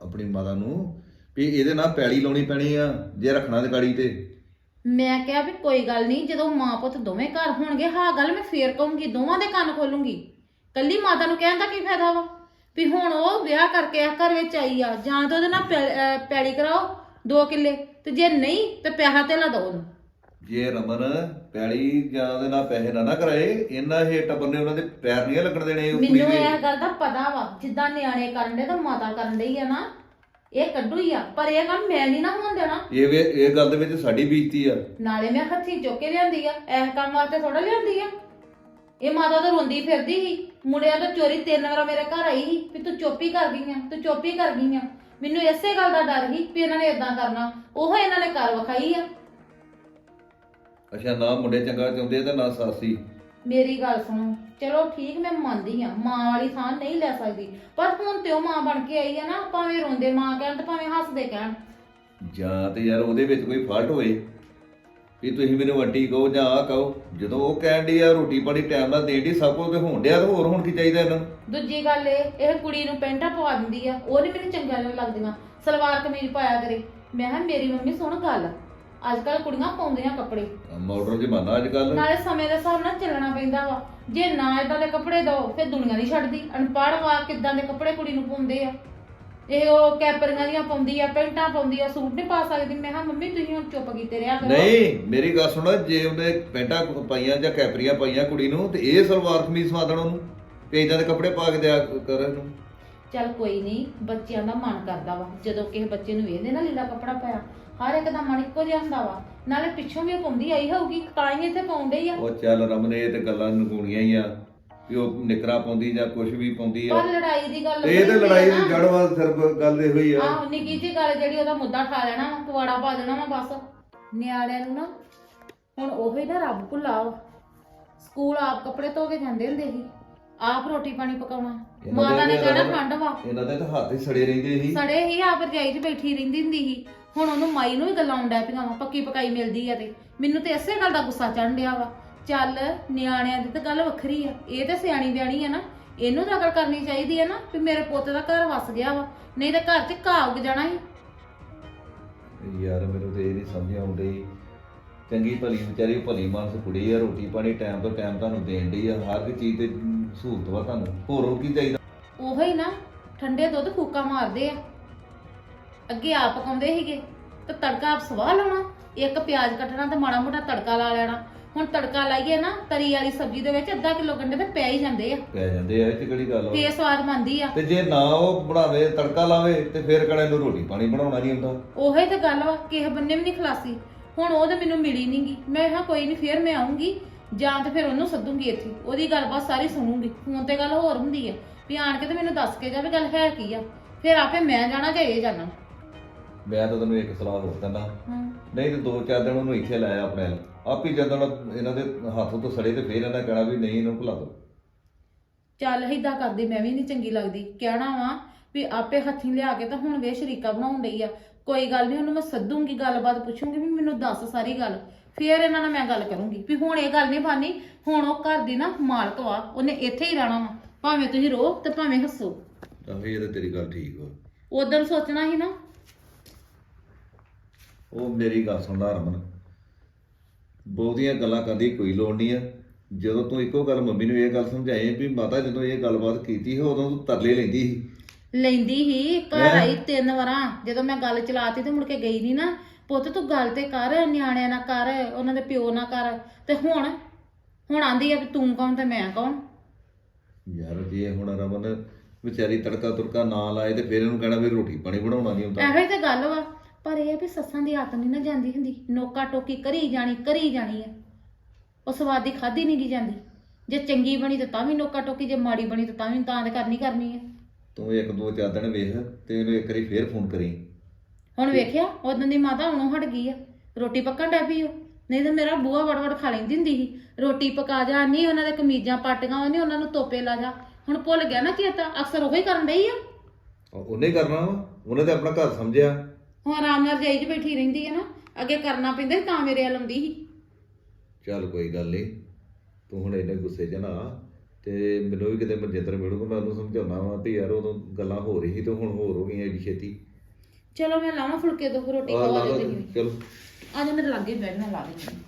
ਆਪਣੀ ਮਾਤਾ ਨੂੰ ਵੀ ਇਹਦੇ ਨਾਲ ਪੈਲੀ ਲਾਉਣੀ ਪੈਣੀ ਆ ਜੇ ਰੱਖਣਾ ਤੇ ਗਾੜੀ ਤੇ। ਮੈਂ ਕਿਹਾ ਵੀ ਕੋਈ ਗੱਲ ਨਹੀਂ ਜਦੋਂ ਮਾਂ ਪੁੱਤ ਦੋਵੇਂ ਘਰ ਹੋਣਗੇ ਹਾਂ ਗੱਲ ਮੈਂ ਫੇਰ ਕਹੂੰਗੀ ਦੋਵਾਂ ਦੇ ਕੰਨ ਖੋਲੂੰਗੀ। ਕੱਲੀ ਮਾਤਾ ਨੂੰ ਕਹਿਣ ਦਾ ਕੀ ਫਾਇਦਾ ਵਾ? ਵੀ ਹੁਣ ਉਹ ਵਿਆਹ ਕਰਕੇ ਆ ਘਰ ਵਿੱਚ ਆਈ ਆ ਜਾਂ ਤਾਂ ਉਹਦੇ ਨਾਲ ਪੈ- ਅਹ ਪੈਲੀ ਕਰਾਓ 2 ਕਿੱਲੇ ਤੇ ਜੇ ਨਹੀਂ ਤੇ ਪੈਸਾ ਤੇ ਲਾ ਦੋ ਉਹਨੂੰ। ਜੇ ਰਮਨ ਪੈਲੀ ਜਾਂ ਉਹਦੇ ਨਾਲ ਪੈਸੇ ਨਾ ਨਾ ਕਰਾਏ ਇਹਨਾਂ ਇਹ ਟੱਬਰ ਨੇ ਉਹਨਾਂ ਦੇ ਪੈਰ ਨਹੀਂ ਲੱਗਣ ਦੇਣੇ ਉਹ ਕੁੜੀ ਮੈਨੂੰ ਦੇ। ਇਹ ਗੱਲ ਦਾ ਪਤਾ ਵਾ ਜਿੱਦਾਂ ਨਿਆਣੇ ਕਰਨ ਦੇ ਤਾਂ ਮਾਤਾ ਕਰਨ ਡਈ ਆ ਨਾ ਇਹ ਕੱਢੂ ਹੀ ਆ ਪਰ ਇਹ ਕੰਮ ਮੈਂ ਨਹੀਂ ਨਾ ਹੋਣ ਦੇਣਾ। ਇਹ ਵੇ ਇਹ ਗੱਲ ਦੇ ਵਿੱਚ ਸਾਡੀ ਬੀਤੀ ਆ। ਨਾਲੇ ਮੈਂ ਹੱਥੀ ਚੁੱਕ ਕੇ ਲਿਆਂਦੀ ਆ ਇਹ ਕੰਮ ਵਾਸਤੇ ਥੋੜਾ ਲਿਆਂਦੀ ਆ। ਇਹ ਮਾਤਾ ਤਾਂ ਰੋਂਦੀ ਫਿਰਦੀ ਸੀ ਮੁੰਡਿਆਂ ਤੋਂ ਚੋਰੀ ਤਿੰਨ ਵਾਰ ਮੇਰੇ ਘਰ ਆਈ ਸੀ ਵੀ ਤੂੰ ਚੁੱਪ ਕਰ ਗਈ ਆ ਤੂੰ ਚੁੱਪ ਕਰ ਗਈ ਆ। ਮੈਨੂੰ ਇਸੇ ਗੱਲ ਦਾ ਡਰ ਸੀ ਵੀ ਇਹਨਾਂ ਨੇ ਇਦਾਂ ਕਰਨਾ। ਉਹ ਇਹਨਾਂ ਨੇ ਕਰ ਵਿਖਾਈ ਆ। ਅੱਛਾ ਨਾ ਮੁੰਡੇ ਚੰਗਾ ਚਾਹੁੰਦੇ ਤੇ ਨਾ ਸਾਸੀ। ਮੇਰੀ ਗੱਲ ਸੁਣੋ। ਚਲੋ ਠੀਕ ਮੈਂ ਮੰਨਦੀ ਆ। ਮਾਂ ਵਾਲੀ ਥਾਂ ਨਹੀਂ ਲੈ ਸਕਦੀ। ਪਰ ਹੁਣ ਤੇ ਉਹ ਮਾਂ ਬਣ ਕੇ ਆਈ ਆ ਨਾ ਭਾਵੇਂ ਰੋਂਦੇ ਮਾਂ ਕਹਿਣ ਤੇ ਭਾਵੇਂ ਹੱਸਦੇ ਕਹਿਣ। ਜਾਂ ਤੇ ਯਾਰ ਉਹਦੇ ਵਿੱਚ ਕੋਈ ਫਾਲਟ ਹੋਏ। ਵੀ ਤੁਸੀਂ ਮੈਨੂੰ ਵੱਡੀ ਕਹੋ ਜਾਂ ਆ ਕਹੋ। ਜਦੋਂ ਉਹ ਕਹਿਣ ਦੀ ਆ ਰੋਟੀ ਪਾਣੀ ਟਾਈਮ ਨਾਲ ਦੇਣ ਦੀ ਸਭ ਕੁਝ ਹੋਣ ਡਿਆ ਤੇ ਹੋਰ ਹੁਣ ਕੀ ਚਾਹੀਦਾ ਇਹਨਾਂ ਨੂੰ? ਦੂਜੀ ਗੱਲ ਇਹ ਇਹ ਕੁੜੀ ਨੂੰ ਪੈਂਟਾਂ ਪਵਾ ਦਿੰਦੀ ਆ ਉਹ ਨਹੀਂ ਮੈਨੂੰ ਚੰਗਾ ਨਹੀਂ ਲੱਗਦੀਆਂ। ਸਲਵਾਰ ਕਮੀਜ਼ ਪਾਇਆ ਕਰੇ। ਮੈਂ ਕਿਹਾ ਮੇਰੀ ਮੰਮੀ ਸੁਣ ਗੱਲ। ਅੱਜ ਕੱਲ ਕੁੜੀਆਂ ਪਾਉਂਦੀਆਂ ਕੱਪੜੇ। ਮਾਡਰਨ ਜ਼ਮਾਨਾ ਅੱਜ ਕੱਲ ਨਾਲੇ ਸਮੇਂ ਦੇ ਹਿਸਾਬ ਨਾਲ ਚੱਲਣਾ ਪੈਂਦਾ ਵਾ। ਜੇ ਨਾ ਇਦਾਂ ਦੇ ਕੱਪੜੇ ਦੋ ਫਿਰ ਦੁਨੀਆ ਨਹੀਂ ਛੱਡਦੀ। ਅਨਪੜ੍ਹ ਵਾ ਕਿੱਦਾਂ ਦੇ ਕੱਪੜੇ ਕੁੜੀ ਨੂੰ ਪਾਉਂਦੇ ਆ। ਇਹ ਉਹ ਕੈਪਰੀਆਂ ਦੀਆਂ ਪਾਉਂਦੀ ਆ ਪੈਂਟਾਂ ਪਾਉਂਦੀ ਆ ਸੂਟ ਨਹੀਂ ਪਾ ਸਕਦੀ। ਮੈਂ ਕਿਹਾ ਮੰਮੀ ਤੁਸੀਂ ਹੁਣ ਚੁੱਪ ਕੀਤੇ ਰਿਹਾ ਕਰੋ। ਨਹੀਂ ਮੇਰੀ ਗੱਲ ਸੁਣੋ ਜੇ ਉਹਨੇ ਪੈਂਟਾਂ ਪਾਈਆਂ ਜਾਂ ਕੈਪਰੀਆਂ ਪਾਈਆਂ ਕੁੜੀ ਨੂੰ ਤੇ ਇਹ ਸਲਵਾਰ ਕਮੀਜ਼ ਸਵਾ ਦੇਣ ਉਹਨੂੰ। ਤੇ ਇਦਾਂ ਦੇ ਕੱਪੜੇ ਪਾ ਕੇ ਦਿਆ ਕਰ ਇਹਨੂੰ। ਚੱਲ ਕੋਈ ਨਹੀਂ ਬੱਚਿਆਂ ਦਾ ਮਨ ਕਰਦਾ ਵਾ। ਜਦੋਂ ਕਿਸੇ ਬੱਚੇ ਨੂੰ ਵੇਖਦੇ ਨਾ ਲੀਲਾ ਕੱਪੜਾ ਪਾਇਆ ਹਰ ਇੱਕ ਦਾ ਮਨ ਇੱਕੋ ਜਿਹਾ ਹੁੰਦਾ ਵਾ। ਨਾਲੇ ਪਿੱਛੋਂ ਵੀ ਉਹ ਪਾਉਂਦੀ ਆਈ ਹੋਊਗੀ ਤਾਂ ਹੀ ਇੱਥੇ ਪਾਉਂਦੇ ਹੀ ਆ। ਉਹ ਚੱਲ ਰਮਨ ਇਹ ਤੇ ਗੱਲਾਂ ਨਗੂਣੀਆਂ ਹੀ ਆ ਵੀ ਉਹ ਨਿਕਰਾ ਪਾਉਂਦੀ ਜਾਂ ਕੁਝ ਵੀ ਪਾਉਂਦੀ ਆ। ਪਰ ਲੜਾਈ ਦੀ ਗੱਲ ਤੇ ਇਹ ਤੇ ਬਣੀ ਲੜਾਈ ਆ ਦੀ ਨਾ। ਜੜ ਵਾ ਸਿਰਫ ਗੱਲ ਇਹੋ ਹੀ ਆ। ਆਹੋ ਨਿੱਕੀ ਜਿਹੀ ਗੱਲ ਜਿਹੜੀ ਉਹਦਾ ਮੁੱਦਾ ਠਾ ਲੈਣਾ ਵਾ, ਪਵਾੜਾ ਪਾ ਦੇਣਾ ਵਾ ਬਸ। ਨਿਆਣਿਆਂ ਨੂੰ ਨਾ ਹੁਣ ਉਹੀ ਨਾ ਰੱਬ ਭੁੱਲਾ ਵਾ। ਸਕੂਲ ਆਪ ਕੱਪੜੇ ਧੋ ਕੇ ਜਾਂਦੇ ਹੁੰਦੇ ਸੀ। ਆਪ ਰੋਟੀ ਪਾਣੀ ਪਕਾਉਣਾ। ਇਹਨਾਂ ਦੇ ਮਾਤਾ ਨੇ ਕਹਿਣਾ ਠੰਡ ਵਾ। ਇਹਨਾਂ ਦੇ ਤਾਂ ਹੱਥ ਹੀ ਸੜੇ ਰਹਿੰਦੇ ਸੀ। ਸੜੇ ਹੀ ਆਪ ਰਜਾਈ 'ਚ ਬੈਠੀ ਰਹਿੰਦੀ ਹੁੰਦੀ ਸੀ। ਹੁਣ ਉਹਨੂੰ ਮਾਈ ਨੂੰ ਵੀ ਗੱਲਾਂ ਆਉਂਦਾ ਪਈਆਂ ਵਾ ਪੱਕੀ ਪਕਾਈ ਮਿਲਦੀ ਆ ਤੇ। ਮੈਨੂੰ ਤੇ ਇਸੇ ਗੱਲ ਦਾ ਗੁੱਸਾ ਚੜ੍ਹਨ ਡਿਆ ਵਾ। ਚੱਲ ਨਿਆਣਿਆਂ ਦੀ ਤਾਂ ਗੱਲ ਵੱਖਰੀ ਆ। ਇਹ ਤੇ ਸਿਆਣੀ ਬਿਆਣੀ ਆ ਨਾ। ਇਹਨੂੰ ਤਾਂ ਅਕਲ ਕਰਨੀ ਚਾਹੀਦੀ ਆ ਨਾ ਵੀ ਮੇਰੇ ਪੁੱਤ ਦਾ ਘਰ ਵਸ ਗਿਆ ਵਾ। ਨਹੀਂ ਤਾਂ ਘਰ 'ਚ ਘਾਹ ਉੱਗ ਜਾਣਾ ਸੀ। ਯਾਰ ਮੈਨੂੰ ਤੇ ਇਹ ਨਹੀਂ ਸਮਝ ਆਉਂਦੀ ਚੰਗੀ ਭਲੀ ਵਿਚਾਰੀ ਭਲੀ ਮਾਨਸ ਕੁੜੀ ਆ। ਰੋਟੀ ਪਾਣੀ ਟਾਈਮ ਤੋਂ ਟਾਈਮ ਤੁਹਾਨੂੰ ਦੇਣ ਡਈ ਆ। ਹਰ ਇੱਕ ਚੀਜ਼ ਤੇ ਸਹੂਲਤ ਵਾ ਤੁਹਾਨੂੰ। ਹੋਰ ਹੋਰ ਕੀ ਚਾਹੀਦਾ? ਉਹੋ ਹੀ ਨਾ ਠੰਡੇ ਦੁੱਧ ਫੂਕਾ ਮਾਰਦੇ ਆ। ਅੱਗੇ ਆਪ ਪਕਾਉਂਦੇ ਸੀਗੇ ਤੇ ਤੜਕਾ ਆਪ ਸਵਾਹ ਲਾਉਣਾ। ਇੱਕ ਪਿਆਜ਼ ਕੱਟਣਾ ਤੇ ਮਾੜਾ ਮੋਟਾ ਤੜਕਾ ਲਾ ਲੈਣਾ। ਹੁਣ ਤੜਕਾ ਲਾਈਏ ਨਾ ਤਰੀ ਵਾਲੀ ਸਬਜ਼ੀ ਦੇ ਵਿੱਚ ਅੱਧਾ ਕਿਲੋ ਗੰਡੇ ਤੇ ਪੈ ਹੀ ਜਾਂਦੇ ਆ। ਪੈ ਜਾਂਦੇ ਆ ਇਹ ਚ ਕਿਹੜੀ ਗੱਲ ਵਾ ਫੇਰ ਸਵਾਦ ਬਣਦੀ ਆ। ਤੇ ਜੇ ਨਾ ਉਹ ਬਣਾਵੇ ਤੜਕਾ ਲਾਵੇ ਤੇ ਫੇਰ ਕਿਹੜਾ ਇਹਨੂੰ ਰੋਟੀ ਪਾਣੀ ਬਣਾਉਣਾ ਨਹੀਂ ਹੁੰਦਾ। ਉਹੇ ਤੇ ਗੱਲ ਵਾ ਕਿਸੇ ਬੰਨੇ ਵੀ ਨਹੀਂ ਖਲਾਸੀ। ਹੁਣ ਉਹ ਤੇ ਮੈਨੂੰ ਮਿਲੀ ਨਹੀਂਗੀ ਮੈਂ ਕਿਹਾ ਕੋਈ ਨਹੀਂ ਫੇਰ ਮੈਂ ਆਉਂਗੀ ਜਾਂ ਤੇ ਫਿਰ ਉਹਨੂੰ ਸੱਦੂਗੀ ਇੱਥੇ। ਉਹਦੀ ਗੱਲਬਾਤ ਸਾਰੀ ਸੁਣੂਗੀ। ਫੋਨ ਤੇ ਗੱਲ ਹੋਰ ਹੁੰਦੀ ਆ ਵੀ ਆਣ ਕੇ ਤੇ ਮੈਨੂੰ ਦੱਸ ਕੇ ਜਾਵੇ ਗੱਲ ਹੈ ਕੀ ਆ। ਫਿਰ ਆਪੇ ਮੈਂ ਜਾਣਾ ਜਾਂ ਇਹ ਜਾਣਾ। ਮੈਂ ਤਾਂ ਤੈਨੂੰ ਇੱਕ ਸਲਾਹ ਹੋਰ ਦਿੰਦਾ। ਹਾਂ। ਨਹੀਂ ਤੇ ਦੋ ਚਾਰ ਦਿਨ ਉਹਨੂੰ ਇੱਥੇ ਲਾਇਆ ਆਪਣੇ ਆਪੀ ਜਦੋਂ ਇਹਨਾਂ ਦੇ ਹੱਥੋਂ ਤੋਂ ਸੜੇ ਤੇ ਫੇਰ ਇਹਨਾਂ ਕਹਿਣਾ ਵੀ ਨਹੀਂ ਇਹਨੂੰ ਭੁਲਾ ਦੋ। ਚੱਲ ਏਦਾਂ ਕਰਦੀ ਮੈਂ ਵੀ ਨਹੀਂ ਚੰਗੀ ਲੱਗਦੀ। ਕਹਿਣਾ ਵਾ ਵੀ ਆਪੇ ਹੱਥੀਂ ਲਿਆ ਕੇ ਤਾਂ ਹੁਣ ਵੇ ਸ਼ਰੀਕਾ ਬਣਾਉਣ ਡਈ ਆ। ਕੋਈ ਗੱਲ ਨਹੀਂ ਉਹਨੂੰ ਮੈਂ ਸੱਦੂਗੀ ਗੱਲਬਾਤ ਪੁੱਛੂਗੀ ਵੀ ਮੈਨੂੰ ਦੱਸ ਸਾਰੀ ਗੱਲ। ਫੇਰ ਇਹਨਾਂ ਨਾਲ ਮੈਂ ਗੱਲ ਕਰੂੰਗੀ ਵੀ ਹੁਣ ਇਹ ਗੱਲ ਨਹੀਂ ਬਾਨੀ ਹੁਣ ਉਹ ਘਰ ਦੀ ਨਾ ਮਾਲਕ ਵਾ ਉਹਨੇ ਇੱਥੇ ਹੀ ਰਹਿਣਾ ਵਾ। ਭਾਵੇਂ ਤੁਸੀਂ ਰੋ ਤੇ ਭਾਵੇਂ ਹੱਸੋ। ਤਾਂ ਇਹ ਤਾਂ ਤੇਰੀ ਗੱਲ ਠੀਕ ਵਾ। ਉਦੋਂ ਸੋਚਣਾ ਸੀ ਨਾ। ਉਹ ਮੇਰੀ ਗੱਲ ਸੁਣਦਾ ਰਮਨ ਬਹੁਤੀਆਂ ਗੱਲਾਂ ਕਰਦੀ ਕੋਈ ਲੋੜ ਨਹੀਂ ਆ। ਜਦੋਂ ਤੂੰ ਇੱਕੋ ਗੱਲ ਮੰਮੀ ਨੂੰ ਇਹ ਗੱਲ ਸਮਝਾਈ ਵੀ ਮਾਤਾ ਜਦੋਂ ਇਹ ਗੱਲਬਾਤ ਕੀਤੀ ਸੀ ਉਦੋਂ ਤੂੰ ਤਰਲੇ ਲੈਂਦੀ ਸੀ। ਲੈਂਦੀ ਹੀ ਘਰ ਹੈਂ? ਆਈ ਤਿੰਨ ਵਾਰਾਂ। ਜਦੋਂ ਮੈਂ ਗੱਲ ਚਲਾਤੀ ਤੇ ਮੁੜ ਕੇ ਗਈ ਨਹੀਂ ਨਾ ਪੁੱਤ ਤੂੰ ਗੱਲ ਤੇ ਕਰ ਨਿਆਣਿਆਂ ਨਾਲ ਕਰ ਉਹਨਾਂ ਦੇ ਪਿਓ ਨਾਲ ਕਰ। ਤੇ ਹੁਣ? ਹੁਣ ਆਂਦੀ ਆ ਵੀ ਤੂੰ ਕੌਣ ਤੇ ਮੈਂ ਕੌਣ? ਯਾਰ ਜੇ ਹੁਣ ਰਮਨ ਵਿਚਾਰੀ ਤੜਕਾ ਤੁਰਕਾ ਨਾ ਲਾਏ ਤੇ ਫੇਰ ਇਹਨੂੰ ਕਹਿਣਾ ਵੀ ਰੋਟੀ ਪਾਣੀ ਬਣਾਉਣਾ ਨਹੀਂ ਹੁੰਦਾ। ਹੀ ਤੇ ਗੱਲ ਵਾ। ਪਰ ਇਹ ਆ ਵੀ ਸੱਸਾਂ ਦੀ ਆਦਤ ਨਹੀਂ ਨਾ ਜਾਂਦੀ ਹੁੰਦੀ। ਨੋਕਾ ਟੋਕੀ ਕਰੀ ਜਾਣੀ ਕਰੀ ਜਾਣੀ ਆ। ਉਹ ਸਵਾਦ ਦੀ ਖਾਦੀ ਨਹੀਂ ਗਈ ਜਾਂਦੀ। ਜੇ ਚੰਗੀ ਬਣੀ ਤੇ ਤਾਂ ਵੀ ਨੋਕਾ ਟੋਕੀ ਜੇ ਮਾੜੀ ਬਣੀ ਤੇ ਤਾਂ ਵੀ ਤਾਂ ਕਰਨੀ ਕਰਨੀ ਆ। ਤੂੰ ਇੱਕ ਦੋ ਚਾਰ ਦਿਨ ਵੇਖ ਤੇ ਇਹਨੂੰ ਇੱਕ ਵਾਰੀ ਫੇਰ ਫੋਨ ਕਰੀ। ਹੁਣ ਵੇਖਿਆ ਉਦੋਂ ਦੀ ਮਾਤਾ ਹੁਣੋਂ ਹਟ ਗਈ ਆ। ਰੋਟੀ ਪੱਕਣ ਡੈ ਪਈ ਉਹ ਨਹੀਂ ਤਾਂ ਮੇਰਾ ਬੂਆ ਵੜ ਵੜ ਖਾ ਲੈਂਦੀ ਹੁੰਦੀ ਸੀ। ਰੋਟੀ ਪਕਾ ਜਾ ਨਹੀਂ ਉਹਨਾਂ ਦੇ ਕਮੀਜ਼ਾਂ ਪਾਟੀਆਂ ਨਹੀਂ ਉਹਨਾਂ ਨੂੰ ਤੋਪੇ ਲਾ ਜਾ। ਹੁਣ ਭੁੱਲ ਗਿਆ ਨਾ ਚੇਤਾ ਅਕਸਰ ਉਹੀ ਕਰਨ ਡਈ ਆ। ਉਹ- ਉਹਨੇ ਕਰਨਾ ਵਾ। ਉਹਨੇ ਤੇ ਆਪਣਾ ਘਰ ਸਮਝਿਆ। ਹੁਣ ਆਰਾਮ ਨਾਲ ਜਾਈ 'ਚ ਬੈਠੀ ਰਹਿੰਦੀ ਹੈ ਨਾ। ਅੱਗੇ ਕਰਨਾ ਪੈਂਦਾ ਸੀ ਤਾਂ ਮੇਰੇ ਵੱਲ ਆਉਂਦੀ ਸੀ। ਚੱਲ ਕੋਈ ਗੱਲ ਨਹੀਂ ਤੂੰ ਹੁਣ ਇਹਨੇ ਗੁੱਸੇ 'ਚ ਨਾ। ਆ ਤੇ ਮੈਨੂੰ ਵੀ ਕਿਤੇ ਮਨਜਿੰਦਰ ਮਿਲੂਗਾ ਮੈਂ ਉਹਨੂੰ ਸਮਝਾਉਣਾ ਵਾ ਵੀ ਯਾਰ ਉਦੋਂ ਗੱਲਾਂ ਹੋ ਰਹੀ ਸੀ ਤੇ ਹੁਣ ਹੋਰ ਹੋ ਗਈਆਂ ਏਡੀ ਛੇਤੀ। ਚਲੋ ਮੈਂ ਲਾਵਾਂ ਫੁਲਕੇ ਦੋ ਰੋਟੀ ਖਵਾ ਦੇ ਚਲੋ ਆ ਜਾ ਮੇਰੇ ਲਾਗੇ ਬੈਠ ਮੈਂ ਲਾ ਹਾਂ।